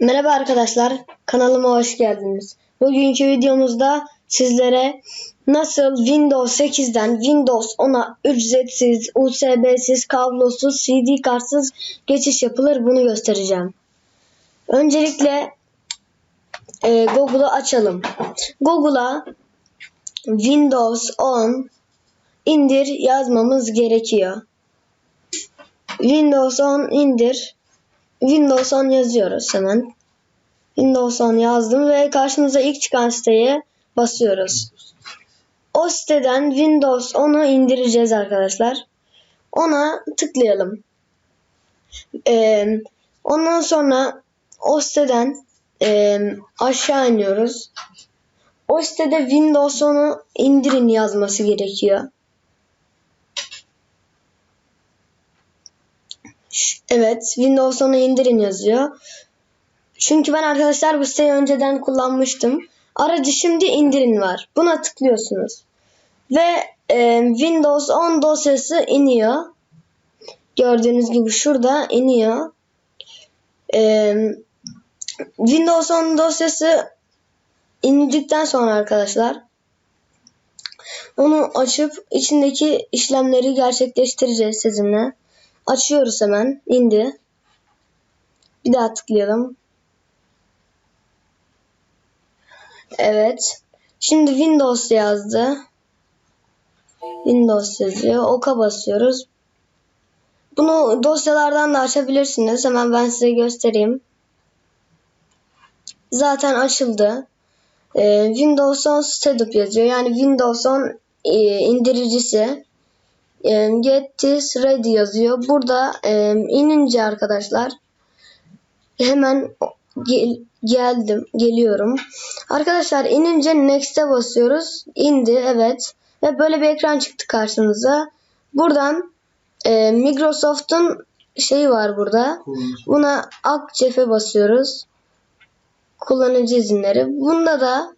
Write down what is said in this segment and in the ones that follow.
Merhaba arkadaşlar, kanalıma hoş geldiniz. Bugünkü videomuzda sizlere nasıl Windows 8'den Windows 10'a ücretsiz, USB'siz, kablosuz, CD kartsız geçiş yapılır bunu göstereceğim. Öncelikle e, Google'u açalım. Google'a Windows 10 indir yazmamız gerekiyor. Windows 10 indir. Windows 10 yazıyoruz hemen. Windows 10 yazdım ve karşımıza ilk çıkan siteye basıyoruz. O siteden Windows 10'u indireceğiz arkadaşlar. Ona tıklayalım. Ee, ondan sonra o siteden e, aşağı iniyoruz. O sitede Windows 10'u indirin yazması gerekiyor. Evet, Windows 10'u indirin yazıyor. Çünkü ben arkadaşlar bu siteyi önceden kullanmıştım. Aracı şimdi indirin var. Buna tıklıyorsunuz. Ve e, Windows 10 dosyası iniyor. Gördüğünüz gibi şurada iniyor. E, Windows 10 dosyası indikten sonra arkadaşlar onu açıp içindeki işlemleri gerçekleştireceğiz sizinle. Açıyoruz hemen. İndi. Bir daha tıklayalım. Evet. Şimdi Windows yazdı. Windows yazıyor. Oka basıyoruz. Bunu dosyalardan da açabilirsiniz. Hemen ben size göstereyim. Zaten açıldı. Ee, Windows 10 Setup yazıyor. Yani Windows 10 e, indiricisi. E, get this ready yazıyor. Burada e, inince arkadaşlar hemen gel, geldim geliyorum. Arkadaşlar inince next'e basıyoruz. İndi evet. Ve böyle bir ekran çıktı karşınıza. Buradan e, Microsoft'un şeyi var burada. Buna ak cephe basıyoruz. Kullanıcı izinleri. Bunda da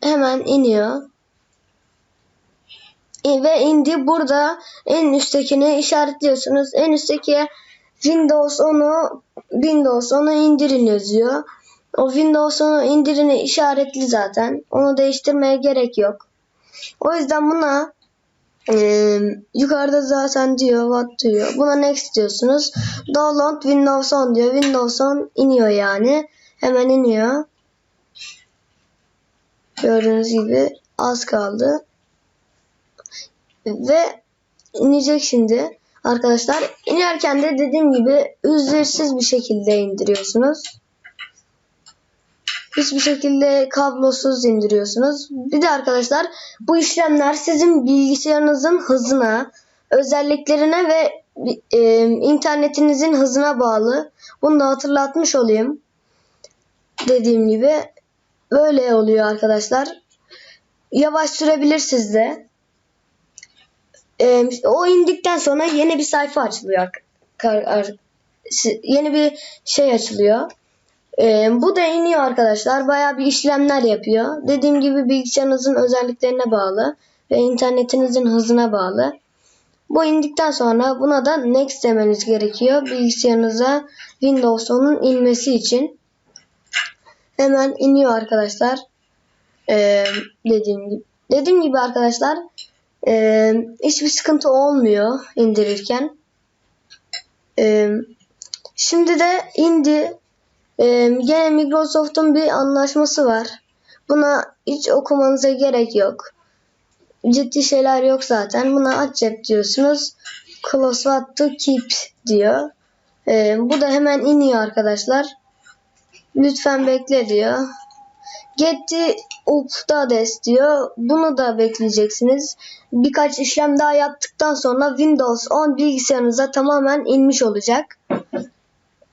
hemen iniyor ve indi. Burada en üsttekini işaretliyorsunuz. En üstteki Windows 10'u Windows 10'u indirin yazıyor. O Windows 10'u indirini işaretli zaten. Onu değiştirmeye gerek yok. O yüzden buna e, yukarıda zaten diyor what diyor. Buna next diyorsunuz. Download Windows 10 diyor. Windows 10 iniyor yani. Hemen iniyor. Gördüğünüz gibi az kaldı ve inecek şimdi arkadaşlar. İnerken de dediğim gibi ücretsiz bir şekilde indiriyorsunuz. Hiçbir şekilde kablosuz indiriyorsunuz. Bir de arkadaşlar bu işlemler sizin bilgisayarınızın hızına, özelliklerine ve e, internetinizin hızına bağlı. Bunu da hatırlatmış olayım. Dediğim gibi böyle oluyor arkadaşlar. Yavaş sürebilir sizde e, o indikten sonra yeni bir sayfa açılıyor. Yeni bir şey açılıyor. E, bu da iniyor arkadaşlar. Baya bir işlemler yapıyor. Dediğim gibi bilgisayarınızın özelliklerine bağlı ve internetinizin hızına bağlı. Bu indikten sonra buna da next demeniz gerekiyor. Bilgisayarınıza Windows 10'un inmesi için. Hemen iniyor arkadaşlar. Ee, dediğim gibi. Dediğim gibi arkadaşlar ee, hiçbir sıkıntı olmuyor indirirken. Ee, şimdi de indi. Ee, gene Microsoft'un bir anlaşması var. Buna hiç okumanıza gerek yok. Ciddi şeyler yok zaten. Buna aç cep diyorsunuz. Close what to keep diyor. Ee, bu da hemen iniyor arkadaşlar. Lütfen bekle diyor. Getty update diyor. Bunu da bekleyeceksiniz. Birkaç işlem daha yaptıktan sonra Windows 10 bilgisayarınıza tamamen inmiş olacak.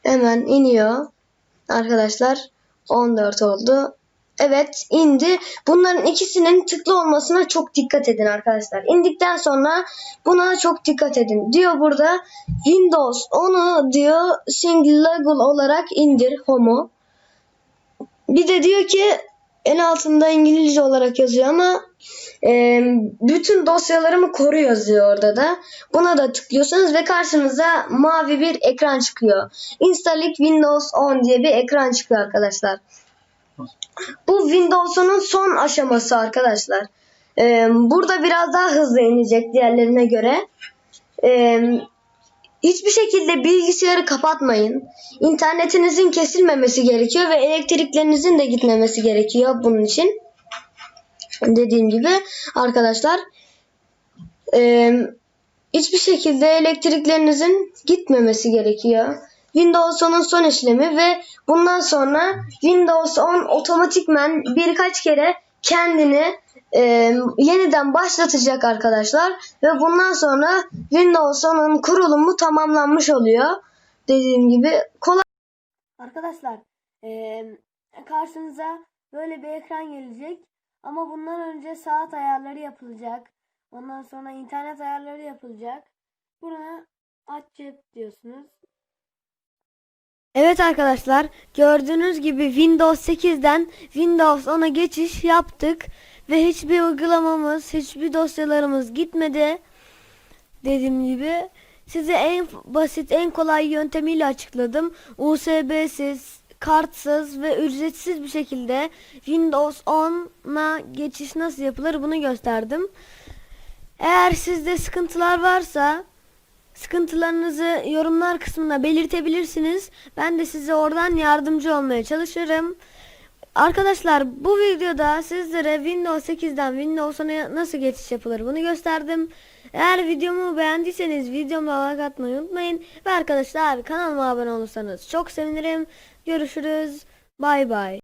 Hemen iniyor. Arkadaşlar 14 oldu. Evet indi. Bunların ikisinin tıklı olmasına çok dikkat edin arkadaşlar. İndikten sonra buna çok dikkat edin. Diyor burada Windows 10'u diyor single level olarak indir home'u. Bir de diyor ki en altında İngilizce olarak yazıyor ama e, bütün dosyalarımı koru yazıyor orada da. Buna da tıklıyorsunuz ve karşınıza mavi bir ekran çıkıyor. Installed Windows 10 diye bir ekran çıkıyor arkadaşlar. Bu Windows'un son aşaması arkadaşlar. E, burada biraz daha hızlı inecek diğerlerine göre. E, hiçbir şekilde bilgisayarı kapatmayın. İnternetinizin kesilmemesi gerekiyor ve elektriklerinizin de gitmemesi gerekiyor bunun için. Dediğim gibi arkadaşlar e, hiçbir şekilde elektriklerinizin gitmemesi gerekiyor. Windows 10'un son işlemi ve bundan sonra Windows 10 otomatikmen birkaç kere kendini e, yeniden başlatacak arkadaşlar ve bundan sonra Windows 10'un kurulumu tamamlanmış oluyor. Dediğim gibi kolay Arkadaşlar eee, karşınıza böyle bir ekran gelecek ama bundan önce saat ayarları yapılacak. Ondan sonra internet ayarları yapılacak. Buna aç diyorsunuz. Evet arkadaşlar gördüğünüz gibi Windows 8'den Windows 10'a geçiş yaptık ve hiçbir uygulamamız, hiçbir dosyalarımız gitmedi. Dediğim gibi size en basit, en kolay yöntemiyle açıkladım. USB'siz, kartsız ve ücretsiz bir şekilde Windows 10'a geçiş nasıl yapılır bunu gösterdim. Eğer sizde sıkıntılar varsa sıkıntılarınızı yorumlar kısmına belirtebilirsiniz. Ben de size oradan yardımcı olmaya çalışırım. Arkadaşlar bu videoda sizlere Windows 8'den Windows 10'a nasıl geçiş yapılır bunu gösterdim. Eğer videomu beğendiyseniz videoma like atmayı unutmayın. Ve arkadaşlar kanalıma abone olursanız çok sevinirim. Görüşürüz. Bay bay.